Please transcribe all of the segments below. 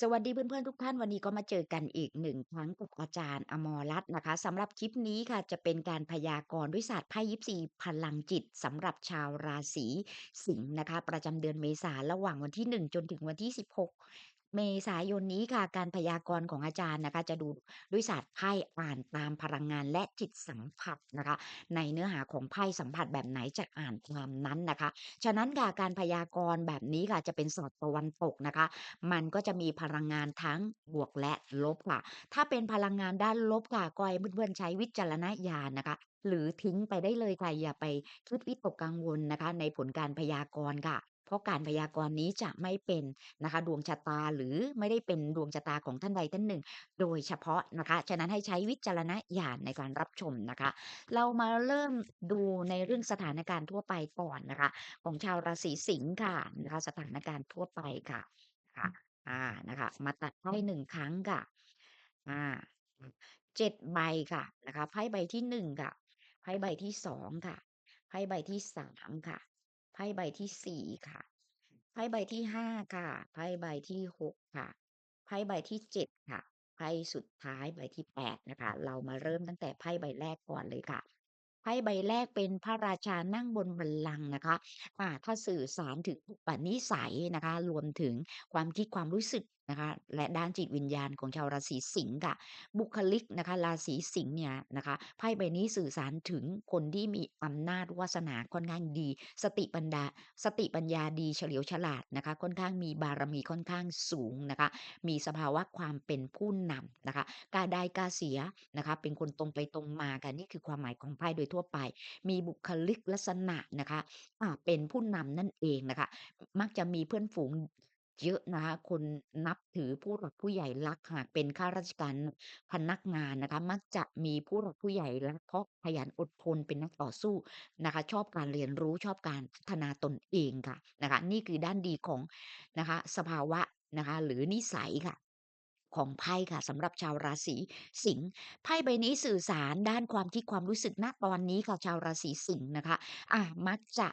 สวัสดีเพื่อน ๆ ทุกท่าน วันนี้ก็มาเจอกันอีกหนึ่งครั้งกับอาจารย์อมรรัตน์นะคะสำหรับคลิปนี้ค่ะ จะเป็นการพยากรณ์ด้วยศาสตร์ไพ่ยิปซีพลังจิตสำหรับชาวราศีสิงห์นะคะ ประจำเดือนเมษาระหว่างวันที่ 1 จนถึงวันที่ 16 เมษายนนี้ค่ะ การพยากรณ์ของอาจารย์นะคะ จะดูด้วยศาสตร์ไพ่อ่านตามพลังงานและจิตสัมผัสนะคะ ในเนื้อหาของไพ่สัมผัสแบบไหนจะอ่านตามนั้นนะคะ ฉะนั้นค่ะการพยากรณ์แบบนี้ค่ะจะเป็นศาสตร์ตะวันตกนะคะ มันก็จะมีพลังงานทั้งบวกและลบค่ะ ถ้าเป็นพลังงานด้านลบค่ะก็ให้เพื่อนๆใช้วิจารณญาณนะคะ หรือทิ้งไปได้เลยค่ะอย่าไปคิดวิตกกังวลนะคะ ในผลการพยากรณ์ค่ะ เพราะการพยากรณ์นี้จะไม่เป็นนะคะดวงชะตาหรือไม่ได้เป็นดวงชะตาของท่านใดท่านหนึ่ง โดยเฉพาะนะคะฉะนั้นให้ใช้วิจารณญาณในการรับชมนะคะ เรามาเริ่มดูในเรื่องสถานการณ์ทั่วไปก่อนนะคะ ของชาวราศีสิงห์ค่ะนะคะสถานการณ์ทั่วไปค่ะค่ะอ่านะคะ มาตัดไพ่หนึ่งครั้งค่ะอ่าเจ็ดใบค่ะนะคะไพ่ใบที่หนึ่งค่ะไพ่ใบที่สองค่ะไพ่ใบที่สามค่ะ พ่ใบที่สี่ค่ะ ไพ่ใบที่ห้าค่ะ ไพ่ใบที่หกค่ะ ไพ่ใบที่เจ็ดค่ะ ไพ่สุดท้ายใบที่แปดนะคะ เรามาเริ่มตั้งแต่ไพ่ใบแรกก่อนเลยค่ะ ไพ่ใบแรกเป็นพระราชานั่งบนบัลลังก์นะคะ อ่า ถ้าสื่อสารถึงอุปนิสัยนะคะ รวมถึงความคิดความรู้สึกนะคะ และด้านจิตวิญญาณของชาวราศีสิงห์ค่ะ บุคลิกนะคะราศีสิงห์เนี่ยนะคะไพ่ใบนี้สื่อสารถึงคนที่มีอำนาจวาสนาค่อนข้างดี สติปัญญาสติปัญญาดีเฉลียวฉลาดนะคะค่อนข้างมีบารมีค่อนข้างสูงนะคะ มีสภาวะความเป็นผู้นำนะคะกล้าได้กล้าเสียนะคะเป็นคนตรงไปตรงมากันนี่คือความหมายของไพ่โดยทั่วไป มีบุคลิกลักษณะนะคะอ่าเป็นผู้นำนั่นเองนะคะ มักจะมีเพื่อนฝูง เยอะนะคะ คนนับถือผู้หลักผู้ใหญ่รัก หากเป็นข้าราชการ พนักงานนะคะ มักจะมีผู้หลักผู้ใหญ่รัก เพราะขยันอดทน เป็นนักต่อสู้นะคะ ชอบการเรียนรู้ ชอบการพัฒนาตนเองค่ะ นะคะ นี่คือด้านดีของนะคะ สภาวะนะคะ หรือนิสัยค่ะ ของไพ่ค่ะ สำหรับชาวราศีสิงห์ ไพ่ใบนี้สื่อสารด้านความคิด ความรู้สึก ณ ตอนนี้ค่ะ ชาวราศีสิงห์นะคะ อา มักจะ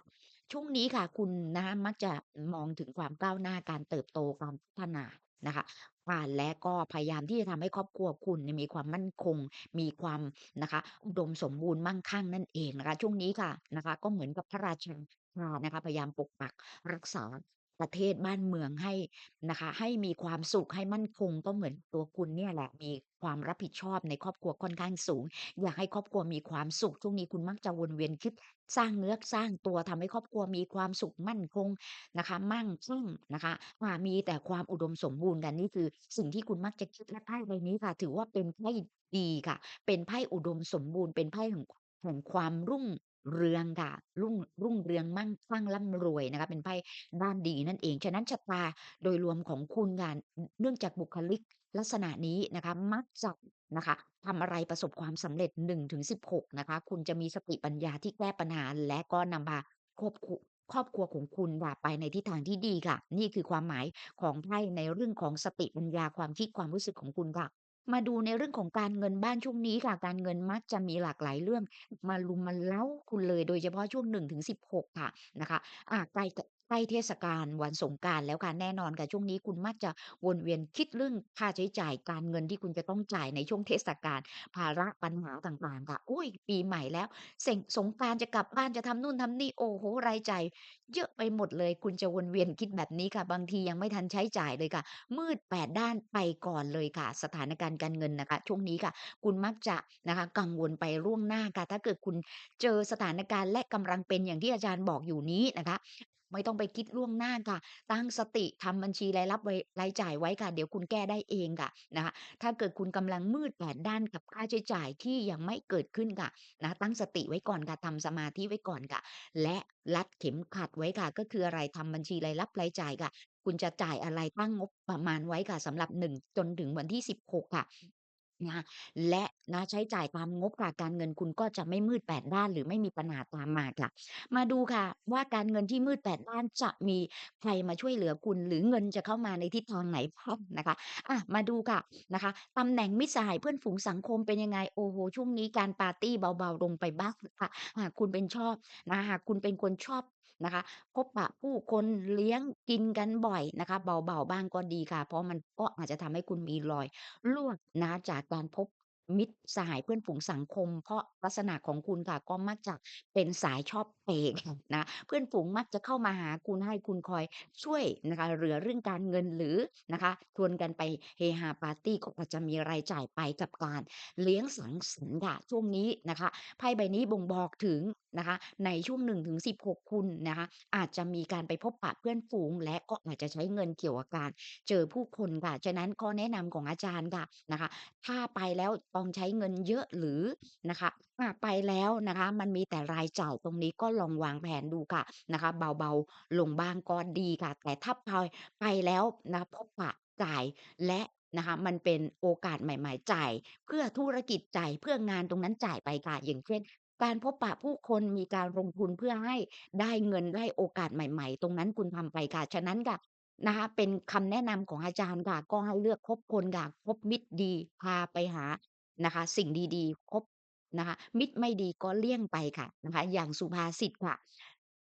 ช่วงนี้ค่ะ คุณนะคะมักจะมองถึงความก้าวหน้า การเติบโต ความพัฒนานะคะ อ่า และก็พยายามที่จะทำให้ครอบครัวคุณเนี่ยมีความมั่นคง มีความนะคะ อุดมสมบูรณ์มั่งคั่งนั่นเองนะคะ ช่วงนี้ค่ะนะคะ ก็เหมือนกับพระราชา นะคะ พยายามปกปักรักษา ประเทศบ้านเมืองให้นะคะ ให้มีความสุขให้มั่นคง ก็เหมือนตัวคุณเนี่ยแหละ มีความรับผิดชอบในครอบครัวค่อนข้างสูง อยากให้ครอบครัวมีความสุข ช่วงนี้คุณมักจะวนเวียนคิดสร้างเนื้อสร้างตัว ทำให้ครอบครัวมีความสุขมั่นคงนะคะ มั่งคั่งนะคะ อ่า มีแต่ความอุดมสมบูรณ์กันนี่คือสิ่งที่คุณมักจะคิดและไพ่ใบนี้ค่ะ ถือว่าเป็นไพ่ดีค่ะ เป็นไพ่อุดมสมบูรณ์ เป็นไพ่แห่ง แห่งความรุ่ง เรืองค่ะ รุ่ง รุ่งเรืองมั่งคั่งร่ำรวยนะคะ เป็นไพ่ด้านดีนั่นเอง ฉะนั้นชะตาโดยรวมของคุณค่ะ เนื่องจากบุคลิกลักษณะนี้นะคะ มักจะนะคะทำอะไรประสบความสำเร็จ 1-16 นะคะ คุณจะมีสติปัญญาที่แก้ปัญหา และก็นำพาครอบครัวครอบครัวของคุณค่ะ ไปในทิศทางที่ดีค่ะ นี่คือความหมายของไพ่ในเรื่องของสติปัญญา ความคิด ความรู้สึกของคุณค่ะ มาดูในเรื่องของการเงินบ้านช่วงนี้ค่ะ การเงินมักจะมีหลากหลายเรื่องมารุมมาเร้าคุณเลย โดยเฉพาะช่วง 1-16 ค่ะนะคะอาใกล้จะ ใกล้เทศกาลวันสงกรานต์แล้วค่ะแน่นอนค่ะ ช่วงนี้คุณมักจะวนเวียนคิดเรื่องค่าใช้จ่ายการเงินที่คุณจะต้องจ่ายในช่วงเทศกาลภาระปัญหาต่างๆ ค่ะ อุ๊ยปีใหม่แล้วเส็งสงกรานต์จะกลับบ้านจะทำนู่นทำนี่โอ้โฮรายจ่ายเยอะไปหมดเลย คุณจะวนเวียนคิดแบบนี้ค่ะ บางทียังไม่ทันใช้จ่ายเลยค่ะ มืดแปดด้านไปก่อนเลยค่ะ สถานการณ์การเงินนะคะ ช่วงนี้ค่ะ คุณมักจะนะคะ กังวลไปล่วงหน้าค่ะ ถ้าเกิดคุณเจอสถานการณ์และกำลังเป็นอย่างที่อาจารย์บอกอยู่นี้นะคะ ไม่ต้องไปคิดล่วงหน้าค่ะ ตั้งสติทำบัญชีรายรับไว้รายจ่ายไว้ค่ะ เดี๋ยวคุณแก้ได้เองค่ะนะคะถ้าเกิดคุณกำลังมืดแปดด้านกับค่าใช้จ่ายที่ยังไม่เกิดขึ้นค่ะนะตั้งสติไว้ก่อนค่ะทำสมาธิไว้ก่อนค่ะ และรัดเข็มขัดไว้ค่ะ ก็คืออะไรทำบัญชีรายรับรายจ่ายค่ะ คุณจะจ่ายอะไรตั้งงบประมาณไว้ค่ะสำหรับ 1 จนถึงวันที่ 16 ค่ะ นะคะและนะใช้จ่ายตามงบค่ะการเงินคุณก็จะไม่มืดแปดด้าน หรือไม่มีปัญหาตามมาค่ะ มาดูค่ะ ว่าการเงินที่มืดแปดด้านจะมีใครมาช่วยเหลือคุณ หรือเงินจะเข้ามาในทิศทางไหนบ้างนะคะอะมาดูค่ะนะคะตำแหน่งมิตรสหายเพื่อนฝูงสังคมเป็นยังไงโอ้โฮช่วงนี้การปาร์ตี้เบาๆลงไปบ้างค่ะหากคุณเป็นชอบนะหากคุณเป็นคนชอบ นะคะ พบปะผู้คนเลี้ยงกินกันบ่อยนะคะ เบา ๆ บ้างก็ดีค่ะ เพราะมันก็อาจจะทำให้คุณมีรอยรั่วนะคะ จากการพบ มิตรสหายเพื่อนฝูงสังคม เพราะลักษณะของคุณค่ะ ก็มักจะเป็นสายชอบเปย์ค่ะนะ เพื่อนฝูงมักจะเข้ามาหาคุณ ให้คุณคอยช่วยนะคะ เหลือเรื่องการเงิน หรือนะคะชวนกันไปเฮฮาปาร์ตี้ ก็อาจจะมีรายจ่ายไปกับการเลี้ยงสังสรรค์ค่ะ ช่วงนี้นะคะ ไพ่ใบนี้บ่งบอกถึงนะคะ ในช่วง 1-16 คุณนะคะ อาจจะมีการไปพบปะเพื่อนฝูง และก็อาจจะใช้เงินเกี่ยวกับการเจอผู้คนค่ะ ฉะนั้นข้อแนะนำของอาจารย์ค่ะนะคะ ถ้าไปแล้วตองใช้เงินเยอะหรือนะคะอาไปแล้วนะคะ มันมีแต่รายจ่ายตรงนี้ก็ลองวางแผนดูค่ะนะคะ เบาๆลงบ้างก็ดีค่ะ แต่ถ้าพอยไปแล้วนะพบปะจ่ายและนะคะ มันเป็นโอกาสใหม่ๆจ่ายเพื่อธุรกิจจ่ายเพื่องานตรงนั้นจ่ายไปค่ะอย่างเช่น การพบปะผู้คนมีการลงทุนเพื่อให้ได้เงินได้โอกาสใหม่ ๆ ตรงนั้นคุณทำไปค่ะฉะนั้นค่ะ นะคะเป็นคำแนะนำของอาจารย์ค่ะ ก็ให้เลือกคบคนค่ะคบมิตรดีพาไปหา นะคะ สิ่งดี ๆ คบนะคะ มิตรไม่ดีก็เลี่ยงไปค่ะนะคะ อย่างสุภาษิตค่ะ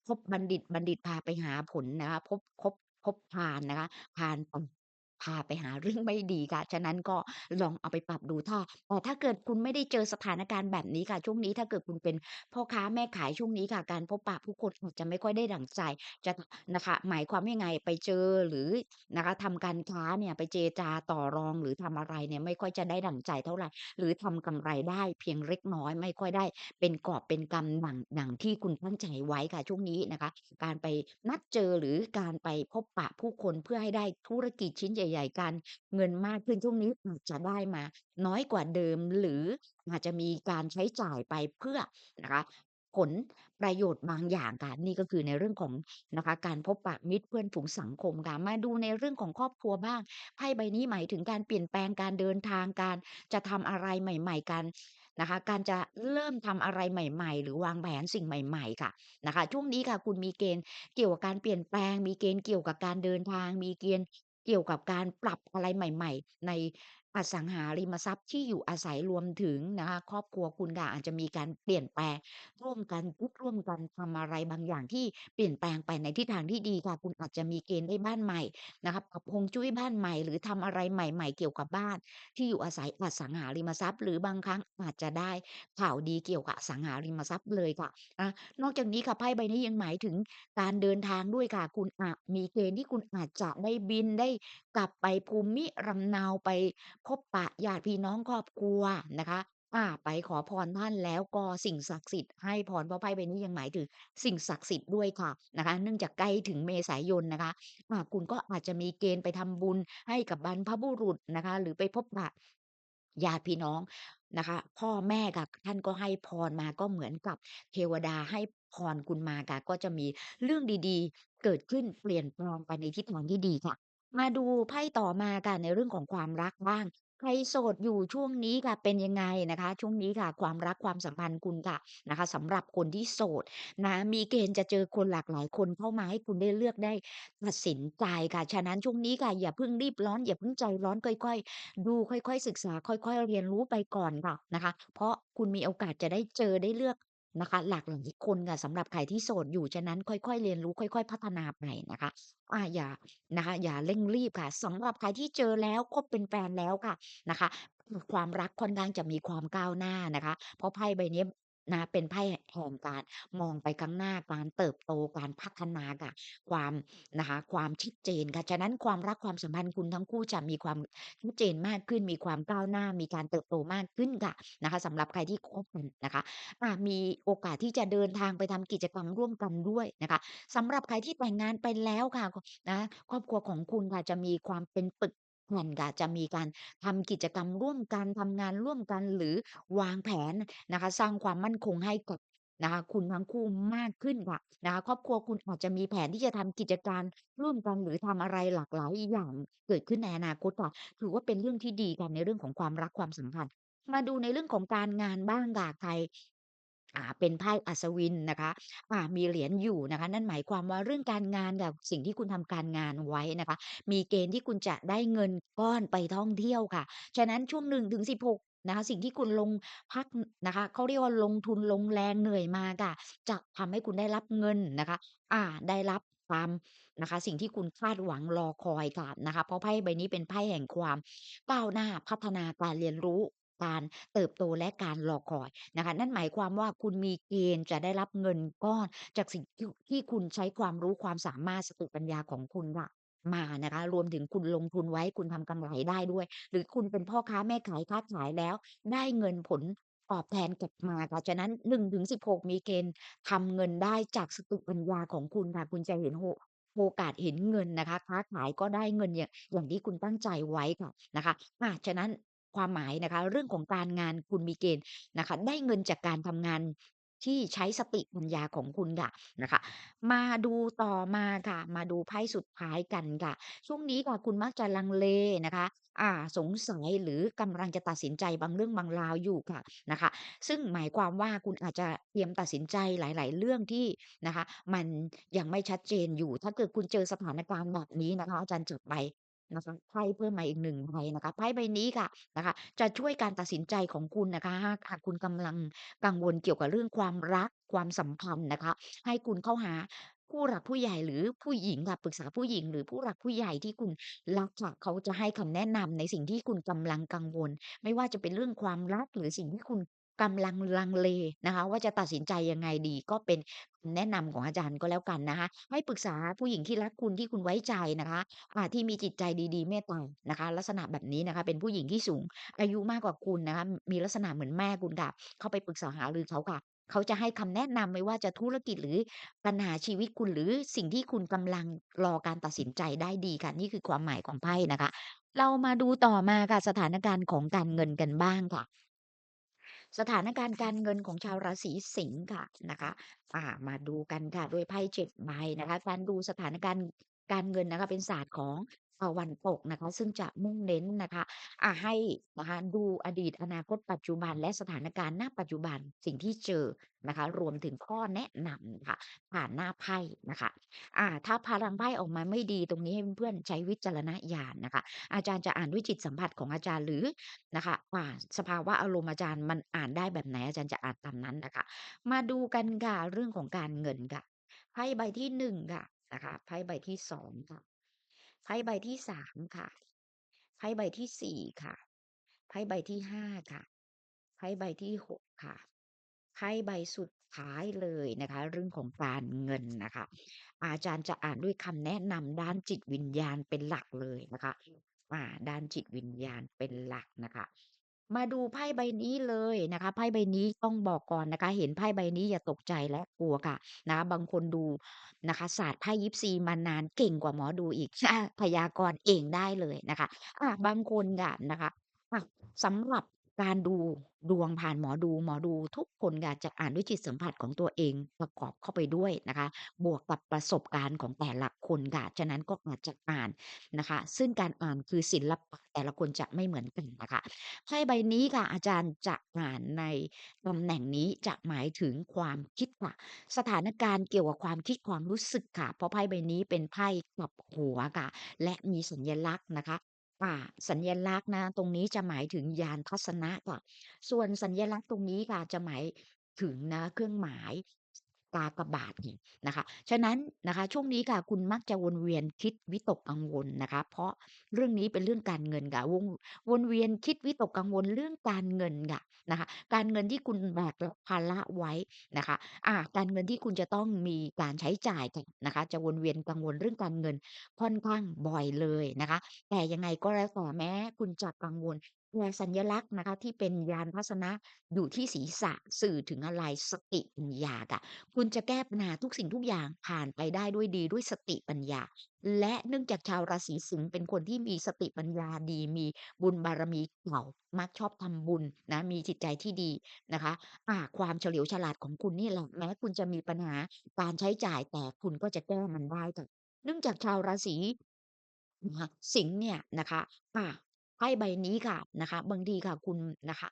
คบบัณฑิต บัณฑิตพาไปหาผล นะคะ พบ คบคบพานนะคะ พาลป พาไปหาเรื่องไม่ดีค่ะ ฉะนั้นก็ลองเอาไปปรับดูถ้าแต่ถ้าเกิดคุณไม่ได้เจอสถานการณ์แบบนี้ค่ะ ช่วงนี้ถ้าเกิดคุณเป็นพ่อค้าแม่ขายช่วงนี้ค่ะ การพบปะผู้คนอาจจะไม่ค่อยได้ดั่งใจจะนะคะหมายความยังไงไปเจอหรือนะคะทำการค้าเนี่ยไปเจรจาต่อรองหรือทำอะไรเนี่ยไม่ค่อยจะได้ดั่งใจเท่าไหร่ หรือทำกำไรได้เพียงเล็กน้อย ไม่ค่อยได้เป็นกอบเป็นกำดั่งดั่งที่คุณตั้งใจไว้ค่ะช่วงนี้นะคะ การไปนัดเจอหรือการไปพบปะผู้คนเพื่อให้ได้ธุรกิจชิ้นใหญ่ๆกันเงินมากขึ้นช่วงนี้อาจจะได้มาน้อยกว่าเดิม หรืออาจจะมีการใช้จ่ายไปเพื่อนะคะ ผลประโยชน์บางอย่างค่ะนี่ก็คือในเรื่องของนะคะการพบปะมิตรเพื่อนฝูงสังคมค่ะมาดูในเรื่องของครอบครัวบ้างไพ่ใบนี้หมายถึงการเปลี่ยนแปลงการเดินทางการจะทำอะไรใหม่ ๆกันนะคะ การจะเริ่มทำอะไรใหม่ ๆ หรือวางแผนสิ่งใหม่ ๆ ค่ะนะคะ ช่วงนี้ค่ะคุณมีเกณฑ์เกี่ยวกับการเปลี่ยนแปลง มีเกณฑ์เกี่ยวกับการเดินทาง มีเกณฑ์ เกี่ยวกับการปรับอะไรใหม่ ๆ ใน อสังหาริมทรัพย์ที่อยู่อาศัยรวมถึงนะคะครอบครัวคุณค่ะอาจจะมีการเปลี่ยนแปลงร่วมกันคิดร่วมกันทำอะไรบางอย่างที่เปลี่ยนแปลงไปในทิศทางที่ดีค่ะ คุณอาจจะมีเกณฑ์ได้บ้านใหม่นะคะปรับฮวงจุ้ยบ้านใหม่ หรือทำอะไรใหม่ ๆ เกี่ยวกับบ้าน ที่อยู่อาศัยอสังหาริมทรัพย์ หรือบางครั้งอาจจะได้ข่าวดีเกี่ยวกับอสังหาริมทรัพย์เลยค่ะอานอกจากนี้ค่ะไพ่ใบนี้ยังหมายถึงการเดินทางด้วยค่ะคุณอาจมีเกณฑ์ที่คุณอาจจะได้บินได้ กลับไปภูมิลำเนา ไปพบปะญาติพี่น้องครอบครัวนะคะ อา ไปขอพรท่าน แล้วก็สิ่งศักดิ์สิทธิ์ให้พร เพราะไพ่ใบนี้ยังหมายถึงสิ่งศักดิ์สิทธิ์ด้วยค่ะนะคะ เนื่องจากใกล้ถึงเมษายนนะคะ อ่า คุณก็อาจจะมีเกณฑ์ไปทำบุญให้กับบรรพบุรุษนะคะ หรือไปพบปะญาติพี่น้องนะคะ พ่อแม่ค่ะ ท่านก็ให้พรมา ก็เหมือนกับเทวดาให้พรคุณมาค่ะ ก็จะมีเรื่องดี ๆ เกิดขึ้น เปลี่ยนแปลงไปในทิศทางที่ดีค่ะ มาดูไพ่ต่อมาค่ะ ในเรื่องของความรักบ้าง ใครโสดอยู่ช่วงนี้ค่ะ เป็นยังไงนะคะ ช่วงนี้ค่ะ ความรักความสัมพันธ์คุณค่ะนะคะสำหรับคนที่โสดนะ มีเกณฑ์จะเจอคนหลากหลายคนเข้ามาให้คุณได้เลือกได้ตัดสินใจค่ะ ฉะนั้นช่วงนี้ค่ะ อย่าเพิ่งรีบร้อน อย่าเพิ่งใจร้อนค่อย ๆ ดูค่อย ๆ ศึกษา ค่อย ๆ เรียนรู้ไปก่อนค่ะนะคะ เพราะคุณมีโอกาสจะได้เจอได้เลือก นะคะ หลากหลายคนค่ะสำหรับใครที่โสดอยู่ฉะนั้นค่อย ๆ เรียนรู้ค่อย ๆ พัฒนาไปนะคะอ่าอย่านะคะ อย่าเร่งรีบค่ะสำหรับใครที่เจอแล้วคบเป็นแฟนแล้วค่ะนะคะ ความรักค่อนข้างจะมีความก้าวหน้านะคะ เพราะไพ่ใบนี้ นะ เป็นไพ่แห่งการมองไปข้างหน้า การเติบโต การพัฒนาค่ะ ความ นะคะ ความชัดเจนค่ะ ฉะนั้นความรัก ความสัมพันธ์คุณทั้งคู่จะมีความชัดเจนมากขึ้น มีความก้าวหน้า มีการเติบโตมากขึ้นค่ะ นะคะ สำหรับใครที่คบกันนะคะอามีโอกาสที่จะเดินทางไปทำกิจกรรมร่วมกันด้วยนะคะ สำหรับใครที่แต่งงานไปแล้วค่ะ นะ ครอบครัวของคุณค่ะจะมีความเป็นปึก แผ่นค่ะจะมีการทำกิจกรรมร่วมกัน ทำงานร่วมกัน หรือวางแผนนะคะ สร้างความมั่นคงให้กับนะคะ คุณทั้งคู่มากขึ้นค่ะนะคะ ครอบครัวคุณอาจจะมีแผนที่จะทำกิจการร่วมกัน หรือทำอะไรหลากหลายอย่างเกิดขึ้นในอนาคตค่ะ ถือว่าเป็นเรื่องที่ดีกันในเรื่องของความรัก ความสัมพันธ์ มาดูในเรื่องของการงานบ้างค่ะ ใคร อ่าเป็นไพ่อัศวินนะคะอ่ามีเหรียญอยู่นะคะ นั่นหมายความว่าเรื่องการงานกับสิ่งที่คุณทำการงานไว้นะคะ มีเกณฑ์ที่คุณจะได้เงินก้อนไปท่องเที่ยวค่ะ ฉะนั้นช่วง1-16นะคะสิ่งที่คุณลงพักนะคะเขาเรียกว่าลงทุนลงแรงเหนื่อยมาค่ะ จะทำให้คุณได้รับเงินนะคะอาได้รับความนะคะ สิ่งที่คุณคาดหวังรอคอยค่ะนะคะ เพราะไพ่ใบนี้เป็นไพ่แห่งความก้าวหน้าพัฒนาการเรียนรู้ การเติบโตและการรอคอยนะคะนั่นหมายความว่าคุณมีเกณฑ์จะได้รับเงินก้อน จากสิ่งที่คุณใช้ความรู้ความสามารถสติปัญญาของคุณค่ะมานะคะรวมถึงคุณลงทุนไว้คุณทำกำไรได้ด้วย หรือคุณเป็นพ่อค้าแม่ขายค้าขายแล้ว ได้เงินผลตอบแทนกลับมาค่ะฉะนั้น1-16มีเกณฑ์ทำเงินได้จากสติปัญญาของคุณค่ะคุณจะเห็นโอโอกาสเห็นเงินนะคะค้าขายก็ได้เงินอย่างอย่างที่คุณตั้งใจไว้ค่ะนะคะอ่าฉะนั้น ความหมายนะคะ เรื่องของการงานคุณมีเกณฑ์นะคะ ได้เงินจากการทำงานที่ใช้สติปัญญาของคุณค่ะนะคะ มาดูต่อมาค่ะ มาดูไพ่สุดท้ายกันค่ะ ช่วงนี้ค่ะคุณมักจะลังเลนะคะ อ่า สงสัยหรือกำลังจะตัดสินใจบางเรื่องบางราวอยู่ค่ะนะคะ ซึ่งหมายความว่าคุณอาจจะเตรียมตัดสินใจหลาย ๆ เรื่องที่นะคะ มันยังไม่ชัดเจนอยู่ ถ้าเกิดคุณเจอสถานการณ์แบบนี้นะคะ อาจารย์จดไป นะคะไพ่เพิ่มมาอีกหนึ่งใบนะคะไพ่ใบนี้ค่ะนะคะ จะช่วยการตัดสินใจของคุณนะคะหากหากคุณกำลังกังวลเกี่ยวกับเรื่องความรักความสัมพันธ์นะคะ ให้คุณเข้าหาผู้หลักผู้ใหญ่หรือผู้หญิงค่ะปรึกษาผู้หญิง หรือผู้หลักผู้ใหญ่ที่คุณรักค่ะเขาจะให้คำแนะนำในสิ่งที่คุณกำลังกังวล ไม่ว่าจะเป็นเรื่องความรักหรือสิ่งที่คุณ กำลังลังเลนะคะว่าจะตัดสินใจยังไงดี ก็เป็นคำแนะนำของอาจารย์ก็แล้วกันนะคะ ให้ปรึกษาผู้หญิงที่รักคุณที่คุณไว้ใจนะคะอ่าที่มีจิตใจดีๆเมตตานะคะ ลักษณะแบบนี้นะคะ เป็นผู้หญิงที่สูง อายุมากกว่าคุณนะคะ มีลักษณะเหมือนแม่คุณค่ะ เข้าไปปรึกษาหารือเขาค่ะ เขาจะให้คำแนะนำไม่ว่าจะธุรกิจหรือปัญหาชีวิตคุณหรือสิ่งที่คุณกำลังรอการตัดสินใจได้ดีค่ะ นี่คือความหมายของไพ่นะคะ เรามาดูต่อมาค่ะสถานการณ์ของการเงินกันบ้างค่ะ สถานการณ์การเงินของชาวราศีสิงค์ค่ะนะคะอ่ามาดูกันค่ะด้วยไพ่เจ็ดใบนะคะ การดูสถานการณ์การเงินนะคะเป็นศาสตร์ของ ตะวันตกนะคะ ซึ่งจะมุ่งเน้นนะคะ อ่า ให้นะคะดูอดีต อนาคต ปัจจุบัน และสถานการณ์ ณ ปัจจุบัน สิ่งที่เจอนะคะ รวมถึงข้อแนะนำค่ะ ผ่านหน้าไพ่นะคะ อ่า ถ้าพลังไพ่ออกมาไม่ดี ตรงนี้ให้เพื่อน ๆ ใช้วิจารณญาณนะคะ อาจารย์จะอ่านด้วยจิตสัมผัสของอาจารย์ หรือนะคะ อ่า สภาวะอารมณ์อาจารย์ มันอ่านได้แบบไหน อาจารย์จะอ่านตามนั้นน่ะค่ะ มาดูกันค่ะ เรื่องของการเงินค่ะ ไพ่ใบที่ 1 ค่ะ นะคะ ไพ่ใบที่ 2 ค่ะ ไพ่ใบที่สามค่ะไพ่ใบที่สี่ค่ะไพ่ใบที่ห้าค่ะไพ่ใบที่หกค่ะไพ่ใบสุดท้ายเลยนะคะ เรื่องของการเงินนะคะ อาจารย์จะอ่านด้วยคำแนะนำด้านจิตวิญญาณเป็นหลักเลยนะคะ อ่า ด้านจิตวิญญาณเป็นหลักนะคะ มาดูไพ่ใบนี้เลยนะคะ ไพ่ใบนี้ต้องบอกก่อนนะคะ เห็นไพ่ใบนี้อย่าตกใจและกลัวค่ะนะ บางคนดูนะคะศาสตร์ไพ่ยิปซีมานานเก่งกว่าหมอดูอีก อา พยากรณ์เองได้เลยนะคะ อา บางคนค่ะนะคะ อะ สำหรับ การดูดวงผ่านหมอดู หมอดูทุกคนค่ะจะอ่านด้วยจิตสัมผัสของตัวเองประกอบเข้าไปด้วยนะคะ บวกกับประสบการณ์ของแต่ละคนค่ะฉะนั้นก็อาจจะอ่านนะคะ ซึ่งการอ่านคือศิลปะแต่ละคนจะไม่เหมือนกันนะคะไพ่ใบนี้ค่ะ อาจารย์จะอ่านในตำแหน่งนี้จะหมายถึงความคิดค่ะ สถานการณ์เกี่ยวกับความคิดความรู้สึกค่ะ เพราะไพ่ใบนี้เป็นไพ่กลับหัวค่ะ และมีสัญลักษณ์นะคะ่าสัญลักษณ์นะ ตรงนี้จะหมายถึงยานทัศนะค่ะ ส่วนสัญลักษณ์ตรงนี้ค่ะ จะหมายถึงนะ เครื่องหมาย กากระบาทนี่นะคะ ฉะนั้นนะคะช่วงนี้ค่ะคุณมักจะวนเวียนคิดวิตกกังวลนะคะ เพราะเรื่องนี้เป็นเรื่องการเงินค่ะวงวนเวียนคิดวิตกกังวลเรื่องการเงินค่ะนะคะ การเงินที่คุณแบกภาระไว้นะคะอ่าการเงินที่คุณจะต้องมีการใช้จ่ายกันนะคะ จะวนเวียนกังวลเรื่องการเงินค่อนข้างบ่อยเลยนะคะ แต่ยังไงก็แล้วแต่แม้คุณจะกังวล แต่สัญลักษณ์นะคะที่เป็นยานทัศนะอยู่ที่ศีรษะสื่อถึงอะไร สติปัญญาค่ะ คุณจะแก้ปัญหาทุกสิ่งทุกอย่างผ่านไปได้ด้วยดีด้วยสติปัญญา และเนื่องจากชาวราศีสิงห์เป็นคนที่มีสติปัญญาดี มีบุญบารมีเก่ามักชอบทำบุญนะมีจิตใจที่ดีนะคะอ่าความเฉลียวฉลาดของคุณนี่แหละแม้คุณจะมีปัญหาการใช้จ่ายแต่คุณก็จะแก้มันได้ค่ะเนื่องจากชาวราศี นะคะสิงห์เนี่ยนะคะอา พ่ใบนี้ค่ะนะคะ บางทีค่ะคุณนะคะ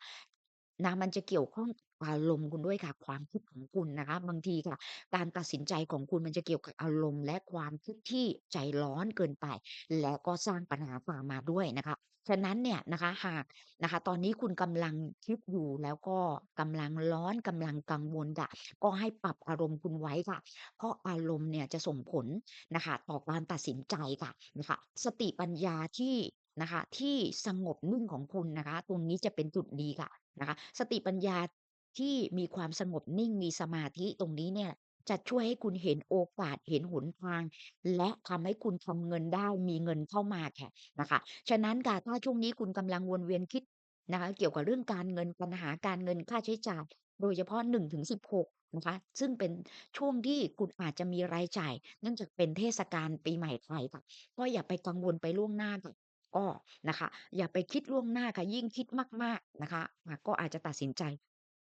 นะมันจะเกี่ยวข้องอารมณ์คุณด้วยค่ะ ความคิดของคุณนะคะ บางทีค่ะ การตัดสินใจของคุณมันจะเกี่ยวกับอารมณ์ และความคิดที่ใจร้อนเกินไป และก็สร้างปัญหาตามมาด้วยนะคะฉะนั้นเนี่ยนะคะหากนะคะ ตอนนี้คุณกำลังคิดอยู่แล้วก็กำลังร้อนกำลังกังวลค่ะก็ให้ปรับอารมณ์คุณไว้ค่ะ เพราะอารมณ์เนี่ยจะส่งผลนะคะ ต่อการตัดสินใจค่ะนะคะ สติปัญญาที่ นะคะ ที่สงบนิ่งของคุณนะคะ ตรงนี้จะเป็นจุดดีค่ะนะคะ สติปัญญาที่มีความสงบนิ่งมีสมาธิตรงนี้เนี่ย จะช่วยให้คุณเห็นโอกาสเห็นหนทาง และทำให้คุณทำเงินได้มีเงินเข้ามาแค่ะนะคะ ฉะนั้นค่ะถ้าช่วงนี้คุณกำลังวนเวียนคิดนะคะ เกี่ยวกับเรื่องการเงินปัญหาการเงินค่าใช้จ่ายโดยเฉพาะ1-16นะคะ ซึ่งเป็นช่วงที่คุณอาจจะมีรายจ่าย เนื่องจากเป็นเทศกาลปีใหม่ไทยค่ะก็อย่าไปกังวลไปล่วงหน้าค่ะ ก็นะคะ อย่าไปคิดล่วงหน้าค่ะ ยิ่งคิดมาก ๆ นะคะ อ่า ก็อาจจะตัดสินใจ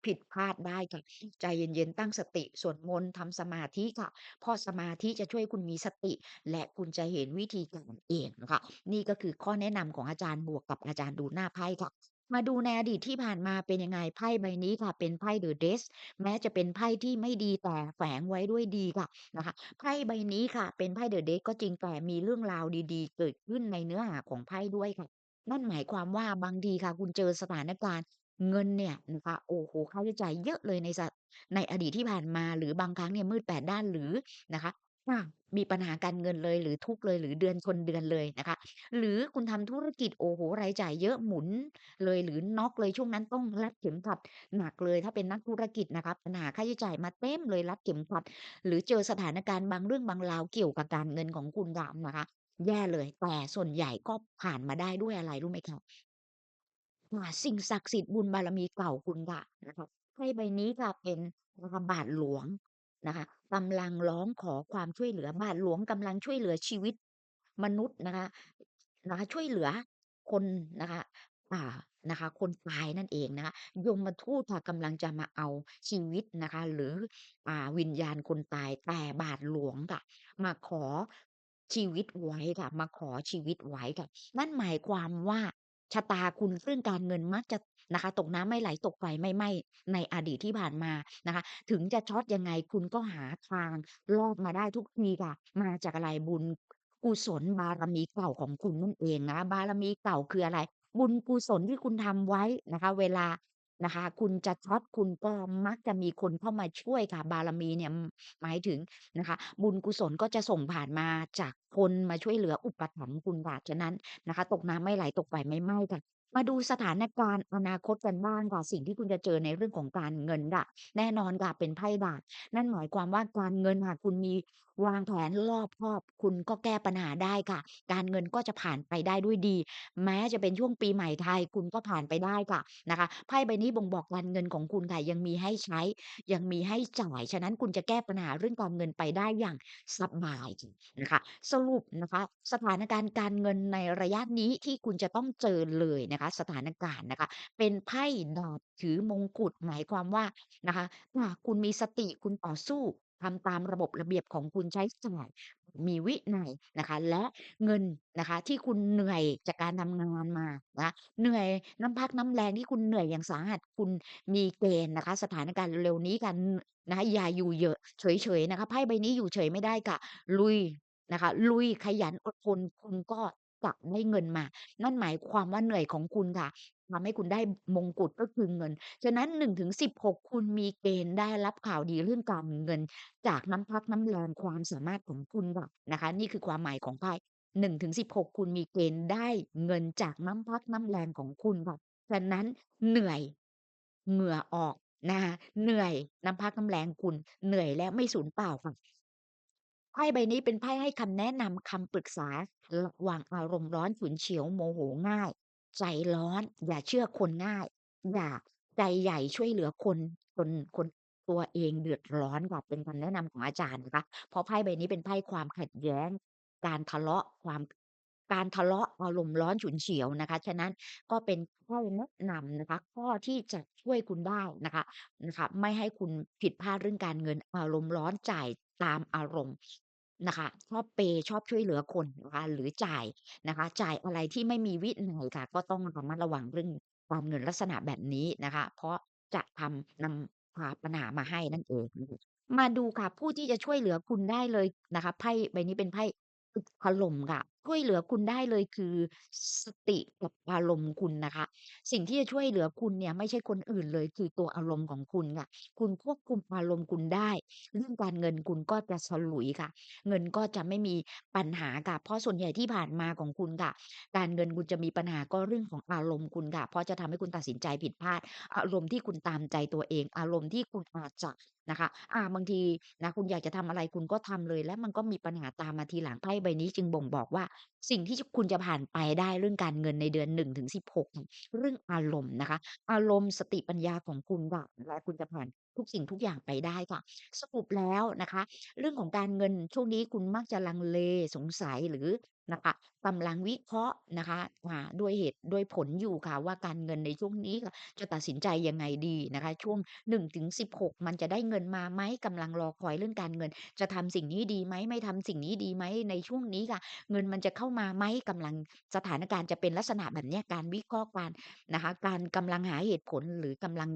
ผิดพลาดได้ค่ะ ใจเย็น ๆ ตั้งสติ สวดมนต์ ทำสมาธิค่ะ เพราะสมาธิจะช่วยคุณมีสติ และคุณจะเห็นวิธีการเองนะคะนี่ก็คือข้อแนะนำของอาจารย์ บวกกับอาจารย์ดูหน้าไพ่ค่ะ มาดูในอดีตที่ผ่านมาเป็นยังไง ไพ่ใบนี้ค่ะ เป็นไพ่ The Death แม้จะเป็นไพ่ที่ไม่ดีแต่แฝงไว้ด้วยดีค่ะนะคะ ไพ่ใบนี้ค่ะ เป็นไพ่ The Deck ก็จริงแต่มีเรื่องราวดีๆ เกิดขึ้นในเนื้อหาของไพ่ด้วยค่ะ นั่นหมายความว่าบางทีค่ะ คุณเจอสถานการณ์เงินเนี่ยนะคะโอ้โฮค่าใช้จ่ายเยอะเลยในสะในอดีตที่ผ่านมา หรือบางครั้งเนี่ยมืดแปดด้านหรือนะคะ มีปัญหาการเงินเลย หรือทุกข์เลย หรือเดือนชนเดือนเลยนะคะ หรือคุณทำธุรกิจ โอ้โฮ รายจ่ายเยอะ หมุนเลย หรือน็อกเลย ช่วงนั้นต้องรัดเข็มขัดหนักเลย ถ้าเป็นนักธุรกิจนะคะ ปัญหาค่าใช้จ่ายมาเต็มเลย รัดเข็มขัด หรือเจอสถานการณ์บางเรื่องบางราวเกี่ยวกับการเงินของคุณดำนะคะ แย่เลย แต่ส่วนใหญ่ก็ผ่านมาได้ด้วยอะไรรู้ไหมคะ ค่ะ สิ่งศักดิ์สิทธิ์บุญบารมีเก่าคุณค่ะ นะคะไพ่ใบนี้ค่ะเป็นนะบาทหลวง นะคะกำลังร้องขอความช่วยเหลือบาทหลวงกำลังช่วยเหลือชีวิตมนุษย์นะคะนะคะช่วยเหลือคนนะคะอ่านะคะ คนตายนั่นเองนะคะยมทูตค่ะกำลังจะมาเอาชีวิตนะคะ หรืออ่าวิญญาณคนตายแต่บาทหลวงค่ะ มาขอชีวิตไว้ค่ะ มาขอชีวิตไว้ค่ะ นั่นหมายความว่า ชะตาคุณเรื่องการเงินมักจะนะคะตกน้ำไม่ไหลตกไฟไม่ไหม้ในอดีตที่ผ่านมานะคะ ถึงจะช็อตยังไงคุณก็หาทางรอดมาได้ทุกทีค่ะ มาจากอะไรบุญกุศลบารมีเก่าของคุณนั่นเองนะบารมีเก่าคืออะไร บุญกุศลที่คุณทำไว้นะคะ เวลา นะคะ คุณจะช็อต คุณก็มักจะมีคนเข้ามาช่วยค่ะ บารมีเนี่ย ม หมายถึงนะคะ บุญกุศลก็จะส่งผ่านมาจากคนมาช่วยเหลืออุปถัมภ์คุณค่ะ ฉะนั้นนะคะ ตกน้ำไม่ไหล ตกไฟไม่ไหม้ค่ะ มาดูสถานการณ์อนาคตกันบ้างค่ะ สิ่งที่คุณจะเจอในเรื่องของการเงินค่ะ แน่นอนค่ะ เป็นไพ่ดาบ นั่นหมายความว่า การเงินหากคุณมี วางแผนรอบคอบ คุณก็แก้ปัญหาได้ค่ะ การเงินก็จะผ่านไปได้ด้วยดี แม้จะเป็นช่วงปีใหม่ไทย คุณก็ผ่านไปได้ค่ะนะคะไพ่ใบนี้บ่งบอกการเงินของคุณค่ะยังมีให้ใช้ ยังมีให้จ่ายฉะนั้นคุณจะแก้ปัญหาเรื่องการเงินไปได้อย่างสบายนะคะ สรุปนะคะ สถานการณ์การเงินในระยะนี้ที่คุณจะต้องเจอเลยนะคะ สถานการณ์นะคะ เป็นไพ่ดาบถือมงกุฎหมายความว่านะคะอาคุณมีสติคุณต่อสู้ ทำตามระบบระเบียบของคุณใช้จ่ายมีวินัยนะคะ และเงินนะคะ ที่คุณเหนื่อยจากการทำงานมานะเหนื่อยน้ำพักน้ำแรงที่คุณเหนื่อยอย่างสาหัสคุณมีเกณฑ์นะคะ สถานการณ์เร็วๆนี้กันนะคะอย่าอยู่เยอะเฉยๆนะคะไพ่ใบนี้อยู่เฉยไม่ได้ค่ะ ลุยนะคะ ลุยขยันอดทนคุณก็ จะได้เงินมา นั่นหมายความว่าเหนื่อยของคุณค่ะ ทำให้คุณได้มงกุฎ ก็คือเงิน ฉะนั้น 1-16 คุณมีเกณฑ์ได้รับข่าวดีเรื่องการเงิน จากน้ำพักน้ำแรง ความสามารถของคุณค่ะ นะคะ นี่คือความหมายของไพ่ 1-16 คุณมีเกณฑ์ได้เงินจากน้ำพักน้ำแรงของคุณค่ะ ฉะนั้น เหนื่อย เหงื่อออกนะคะ เหนื่อย น้ำพักน้ำแรงคุณ เหนื่อยแล้วไม่สูญเปล่าค่ะ ไพ่ใบนี้เป็นไพ่ให้คำแนะนำคำปรึกษาระวังอารมณ์ร้อนฉุนเฉียวโมโหง่าย ใจร้อน อย่าเชื่อคนง่าย อย่าใจใหญ่ช่วยเหลือคนจนคนตัวเองเดือดร้อนค่ะเป็นคำแนะนำของอาจารย์นะคะเพราะไพ่ใบนี้เป็นไพ่ความขัดแย้ง การทะเลาะความการทะเลาะอารมณ์ร้อนฉุนเฉียวนะคะ ฉะนั้นก็เป็นข้อแนะนำนะคะ ข้อที่จะช่วยคุณได้นะคะนะคะ ไม่ให้คุณผิดพลาดเรื่องการเงินอารมณ์ร้อนจ่ายตามอารมณ์ นะคะ ชอบเปย์ ชอบช่วยเหลือคนนะคะ หรือจ่ายนะคะ จ่ายอะไรที่ไม่มีวินัยค่ะ ก็ต้องระมัดระวังเรื่องการเงินลักษณะแบบนี้นะคะ เพราะจะทำ นำพาปัญหามาให้นั่นเอง มาดูค่ะ ผู้ที่จะช่วยเหลือคุณได้เลยนะคะ ไพ่ใบนี้เป็นไพ่ตึกถล่มค่ะ ช่วยเหลือคุณได้เลย คือสติกับอารมณ์คุณนะคะ สิ่งที่จะช่วยเหลือคุณเนี่ยไม่ใช่คนอื่นเลย คือตัวอารมณ์ของคุณค่ะ คุณควบคุมอารมณ์คุณได้ เรื่องการเงินคุณก็จะฉลุยค่ะ เงินก็จะไม่มีปัญหาค่ะ เพราะส่วนใหญ่ที่ผ่านมาของคุณค่ะ การเงินคุณจะมีปัญหาก็เรื่องของอารมณ์คุณค่ะ เพราะจะทำให้คุณตัดสินใจผิดพลาด อารมณ์ที่คุณตามใจตัวเอง อารมณ์ที่คุณอาจจะนะคะ อ่า บางทีนะคุณอยากจะทำอะไรคุณก็ทำเลย แล้วมันก็มีปัญหาตามมาทีหลัง ไพ่ใบนี้จึงบ่งบอกว่าสิ่งที่คุณจะผ่านไปได้เรื่องการเงินในเดือน1นถึงสิเรื่องอารมณ์นะคะ อารมณ์สติปัญญาของคุณค่ะและคุณจะผ่าน ทุกสิ่งทุกอย่างไปได้ค่ะ สรุปแล้วนะคะ เรื่องของการเงินช่วงนี้คุณมักจะลังเลสงสัยหรือนะคะกำลังวิเคราะห์นะคะอ่าด้วยเหตุด้วยผลอยู่ค่ะว่าการเงินในช่วงนี้ค่ะจะตัดสินใจยังไงดีนะคะ ช่วง1-16มันจะได้เงินมาไหมกำลังรอคอยเรื่องการเงิน จะทำสิ่งนี้ดีไหมไม่ทำสิ่งนี้ดีไหมในช่วงนี้ค่ะ เงินมันจะเข้ามาไหมกำลังสถานการณ์จะเป็นลักษณะแบบเนี้ยการวิเคราะห์การนะคะ การกำลังหาเหตุผลหรือกำลัง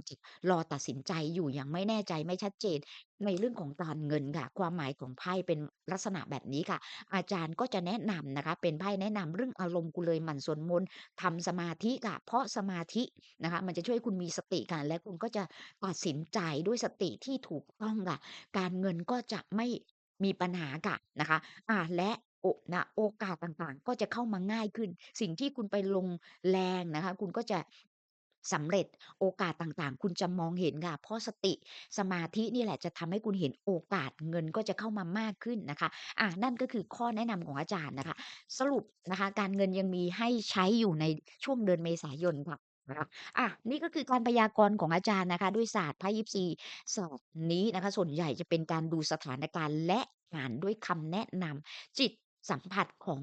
รอตัดสินใจอยู่ยังไม่แน่ใจไม่ชัดเจน ในเรื่องของการเงินค่ะ ความหมายของไพ่เป็นลักษณะแบบนี้ค่ะ อาจารย์ก็จะแนะนำนะคะ เป็นไพ่แนะนำเรื่องอารมณ์คุเลยหมั่นสวดมนต์ทำสมาธิค่ะ เพราะสมาธินะคะ มันจะช่วยคุณมีสติค่ะและคุณก็จะตัดสินใจด้วยสติที่ถูกต้องค่ะ การเงินก็จะไม่มีปัญหาค่ะนะคะ อ่าและโอนะโอกาสต่างๆ ก็จะเข้ามาง่ายขึ้น สิ่งที่คุณไปลงแรงนะคะ คุณก็จะ สำเร็จโอกาสต่างๆ คุณจะมองเห็นค่ะเพราะสติสมาธินี่แหละจะทำให้คุณเห็นโอกาสเงินก็จะเข้ามามากขึ้นนะคะอ่านั่นก็คือข้อแนะนำของอาจารย์นะคะ สรุปนะคะ การเงินยังมีให้ใช้อยู่ในช่วงเดือนเมษายนค่ะนะคะอะนี่ก็คือการพยากรณ์ของอาจารย์นะคะ ด้วยศาสตร์ไพ่ยิปซีศาสตร์นี้นะคะ ส่วนใหญ่จะเป็นการดูสถานการณ์และอ่านด้วยคำแนะนำจิตสัมผัสของ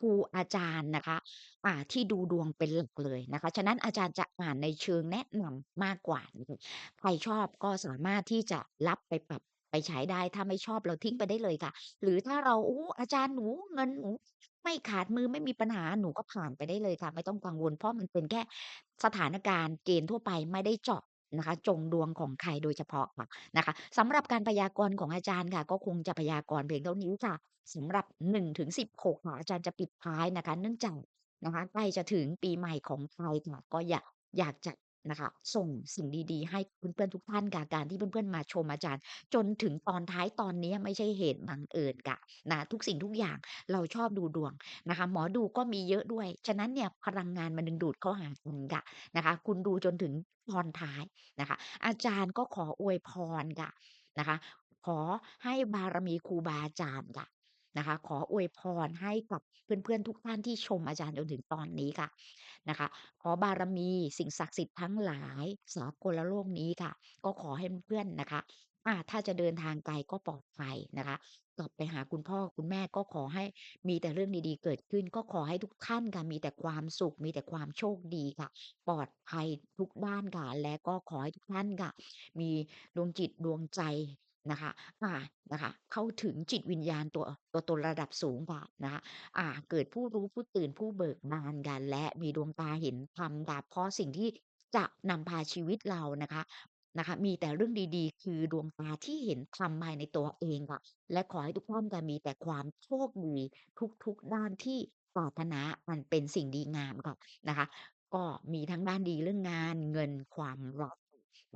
ครูอาจารย์นะคะ อ่า ที่ดูดวงเป็นหลักเลยนะคะ ฉะนั้นอาจารย์จะอ่านในเชิงแนะนำมากกว่านะคะ ใครชอบก็สามารถที่จะรับไปปรับไปใช้ได้ ถ้าไม่ชอบเราทิ้งไปได้เลยค่ะ หรือถ้าเรา โอ้ อาจารย์หนูเงินหนูไม่ขาดมือ ไม่มีปัญหา หนูก็ผ่านไปได้เลยค่ะ ไม่ต้องกังวล เพราะมันเป็นแค่สถานการณ์เกณฑ์ทั่วไป ไม่ได้เจาะ นะคะ จงดวงของใครโดยเฉพาะค่ะนะคะ สำหรับการพยากรณ์ของอาจารย์ค่ะ ก็คงจะพยากรณ์เพียงเท่านี้ค่ะสำหรับ 1-16 ค่ะ อาจารย์จะปิดท้ายนะคะ เนื่องจากนะคะ ใกล้จะถึงปีใหม่ของไทยค่ะ ก็อยาก อยากจะ นะคะ ส่งสิ่งดีๆ ให้เพื่อนๆทุกท่านค่ะการที่เพื่อนๆมาชมอาจารย์ จนถึงตอนท้ายตอนนี้ไม่ใช่เหตุบังเอิญค่ะนะทุกสิ่งทุกอย่างเราชอบดูดวงนะคะ หมอดูก็มีเยอะด้วย ฉะนั้นเนี่ยพลังงานมันดึงดูดเข้าหากันค่ะนะคะ คุณดูจนถึงตอนท้ายนะคะ อาจารย์ก็ขออวยพรค่ะนะคะ ขอให้บารมีครูบาอาจารย์ค่ะ นะคะ ขออวยพรให้กับเพื่อน ๆ ทุกท่านที่ชมอาจารย์จนถึงตอนนี้ค่ะนะคะ ขอบารมีสิ่งศักดิ์สิทธิ์ทั้งหลายสากลโลกนี้ค่ะ ก็ขอให้เพื่อนๆนะคะอาถ้าจะเดินทางไกลก็ปลอดภัยนะคะกลับไปหาคุณพ่อคุณแม่ก็ขอให้มีแต่เรื่องดีๆ เกิดขึ้น ก็ขอให้ทุกท่านค่ะมีแต่ความสุข มีแต่ความโชคดีค่ะ ปลอดภัยทุกด้านค่ะและก็ขอให้ทุกท่านค่ะ มีดวงจิตดวงใจ นะคะ อ่า นะคะ เข้าถึงจิตวิญญาณตัว ตัวตนระดับสูงค่ะนะคะ อ่า เกิดผู้รู้ผู้ตื่นผู้เบิกบานกัน และมีดวงตาเห็นธรรมค่ะเพราะสิ่งที่จะนำพาชีวิตเรานะคะ นะคะ มีแต่เรื่องดีๆ คือดวงตาที่เห็นธรรมภายในตัวเองค่ะ และขอให้ทุกท่านค่ะมีแต่ความโชคดีทุกๆด้านที่ปรารถนาอันเป็นสิ่งดีงามค่ะนะคะ ก็มีทั้งด้านดีเรื่องงานเงินความรัก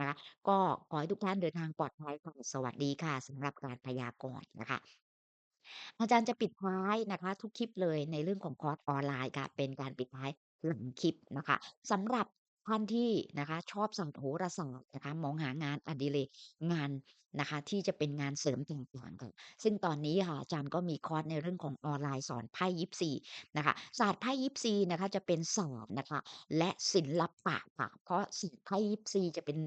นะคะ ก็ขอให้ทุกท่านเดินทางปลอดภัยค่ะ สวัสดีค่ะ สำหรับการพยากรณ์นะคะ อาจารย์จะปิดท้ายนะคะ ทุกคลิปเลยในเรื่องของคอร์สออนไลน์ค่ะ เป็นการปิดท้ายหลังคลิปนะคะ สำหรับท่านที่นะคะ ชอบศาสตร์โหราศาสตร์นะคะ มองหางานอดิเรกงานนะคะ ที่จะเป็นงานเสริมต่างๆค่ะซึ่งตอนนี้ค่ะอาจารย์ก็มีคอร์สในเรื่องของออนไลน์สอนไพ่ยิปซีนะคะศาสตร์ไพ่ยิปซีนะคะจะเป็นศาสตร์นะคะ และศิลปะค่ะเพราะศาสตร์ไพ่ยิปซีจะเป็น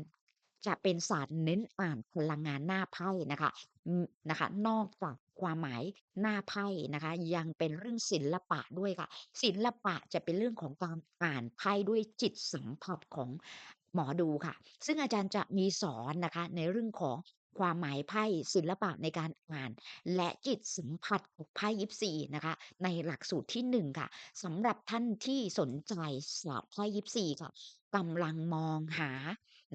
จะเป็นศาสตร์เน้นอ่านพลังงานหน้าไพ่นะคะอืมนะคะ นอกจากความหมายหน้าไพ่นะคะ ยังเป็นเรื่องศิลปะด้วยค่ะ ศิลปะจะเป็นเรื่องของการอ่านไพ่ด้วยจิตสัมผัสของหมอดูค่ะ ซึ่งอาจารย์จะมีสอนนะคะ ในเรื่องของความหมายไพ่ศิลปะในการอ่าน และจิตสัมผัสของไพ่ยิปซีนะคะ ในหลักสูตรที่1ค่ะสำหรับท่านที่สนใจศาสตร์ไพ่ยิปซีค่ะกำลังมองหา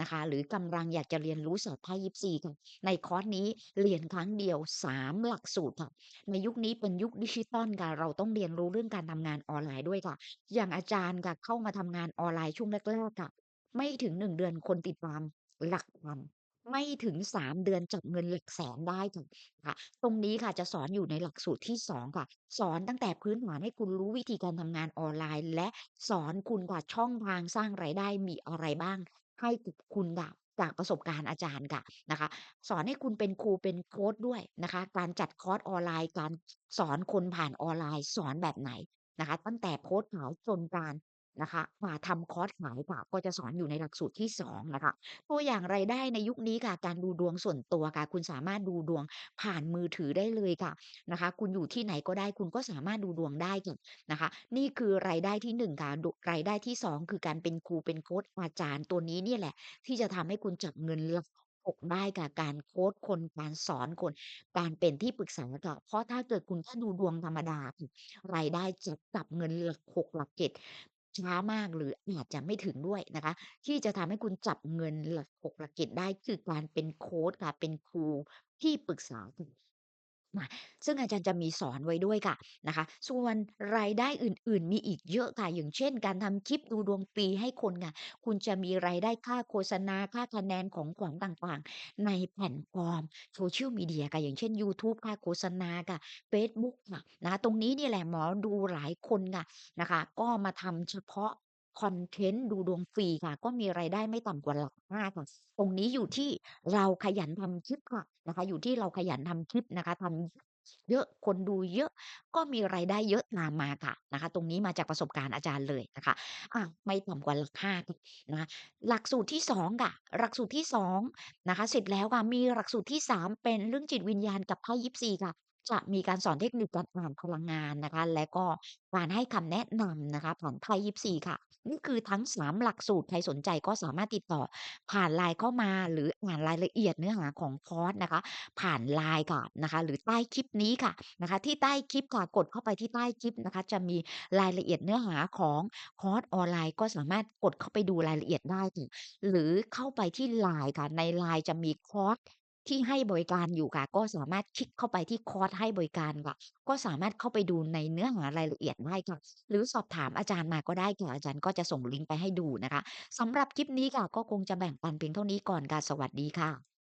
นะคะ หรือกำลังอยากจะเรียนรู้ศาสตร์ไพ่ยิปซีค่ะในคอร์สนี้เรียนครั้งเดียว 3 หลักสูตรค่ะในยุคนี้เป็นยุคดิจิทัลค่ะเราต้องเรียนรู้เรื่องการทำงานออนไลน์ด้วยค่ะ อย่างอาจารย์ค่ะเข้ามาทำงานออนไลน์ช่วงแรกๆค่ะ ไม่ถึง1เดือนคนติดตามหลักพันไม่ถึง3เดือนจับเงินหลักแสนได้ค่ะค่ะ ตรงนี้ค่ะจะสอนอยู่ในหลักสูตรที่2ค่ะ สอนตั้งแต่พื้นฐานให้คุณรู้วิธีการทำงานออนไลน์ และสอนคุณค่ะช่องทางสร้างรายได้มีอะไรบ้าง ให้คุณค่ะจากประสบการณ์อาจารย์ค่ะนะคะ สอนให้คุณเป็นครูเป็นโคชด้วยนะคะ การจัดคอร์สออนไลน์ การสอนคนผ่านออนไลน์ สอนแบบไหนนะคะ ตั้งแต่โพสต์ขายจนการ นะคะ มาทำคอร์สขายค่ะ ก็จะสอนอยู่ในหลักสูตรที่ 2 นะคะ ตัวอย่างรายได้ในยุคนี้ค่ะ การดูดวงส่วนตัวค่ะ คุณสามารถดูดวงผ่านมือถือได้เลยค่ะนะคะ คุณอยู่ที่ไหนก็ได้ คุณก็สามารถดูดวงได้ค่ะนะคะ นี่คือรายได้ที่ 1 ค่ะดุรายได้ที่ 2 คือการเป็นครูเป็นโคชอาจารย์ตัวนี้เนี่ยแหละ ที่จะทำให้คุณจับเงินหลักหกได้ค่ะการโคชคนการสอนคน การเป็นที่ปรึกษาค่ะเพราะถ้าเกิดคุณแค่ดูดวงธรรมดาค่ะรายได้จะจับเงินหลักหกหลักเจ็ด ช้ามากหรืออาจจะไม่ถึงด้วยนะคะ ที่จะทำให้คุณจับเงินหลักหกหลักเกณฑ์ได้คือการเป็นโค้ชค่ะ เป็นครูที่ปรึกษาคุณ นะซึ่งอาจารย์จะมีสอนไว้ด้วยค่ะนะคะ ส่วนรายได้อื่นๆ มีอีกเยอะค่ะ อย่างเช่น การทำคลิปดูดวงฟรีให้คนค่ะ คุณจะมีรายได้ค่าโฆษณาค่าคะแนนของขวัญต่างๆ ในแพลตฟอร์ม Social Media ค่ะ อย่างเช่นยูทูบค่าโฆษณาค่ะเฟซบุ๊กค่ะนะคะตรงนี้นี่แหละหมอดูหลายคนค่ะนะคะ ก็มาทำเฉพาะ คอนเทนต์ดูดวงฟรีค่ะ ก็มีรายได้ไม่ต่ำกว่าหลัก5ค่ะ ตรงนี้อยู่ที่เราขยันทำคลิปค่ะนะคะ อยู่ที่เราขยันทำคลิปนะคะทำเยอะคนดูเยอะก็มีรายได้เยอะตามมาค่ะนะคะ ตรงนี้มาจากประสบการณ์อาจารย์เลยนะคะอาไม่ต่ำกว่าหลัก5ค่ะนะคะหลักสูตรที่2ค่ะ หลักสูตรที่2นะคะ เสร็จแล้วค่ะมีหลักสูตรที่3เป็นเรื่องจิตวิญญาณกับไพ่ยิปซีค่ะ จะมีการสอนเทคนิคการอ่านพลังงานนะคะ และก็การให้คำแนะนำนะคะผ่านไพ่ยิปซีค่ะ นี่คือทั้ง 3 หลักสูตร ใครสนใจก็สามารถติดต่อผ่าน LINE เข้ามาหรืออ่านรายละเอียดเนื้อหาของคอร์สนะคะ ผ่าน LINE ค่ะนะคะ หรือใต้คลิปนี้ค่ะนะคะ ที่ใต้คลิปค่ะกดเข้าไปที่ใต้คลิปนะคะ จะมีรายละเอียดเนื้อหาของคอร์สออนไลน์ ก็สามารถกดเข้าไปดูรายละเอียดได้ค่ะหรือเข้าไปที่ LINE ค่ะใน LINE จะมีคอร์ส ที่ให้บริการอยู่ค่ะ ก็สามารถคลิกเข้าไปที่คอร์สให้บริการค่ะ ก็สามารถเข้าไปดูในเนื้อหารายละเอียดได้ค่ะ หรือสอบถามอาจารย์มาก็ได้ค่ะอาจารย์ก็จะส่งลิงก์ไปให้ดูนะคะสำหรับคลิปนี้ค่ะก็คงจะแบ่งปันเพียงเท่านี้ก่อนค่ะสวัสดีค่ะ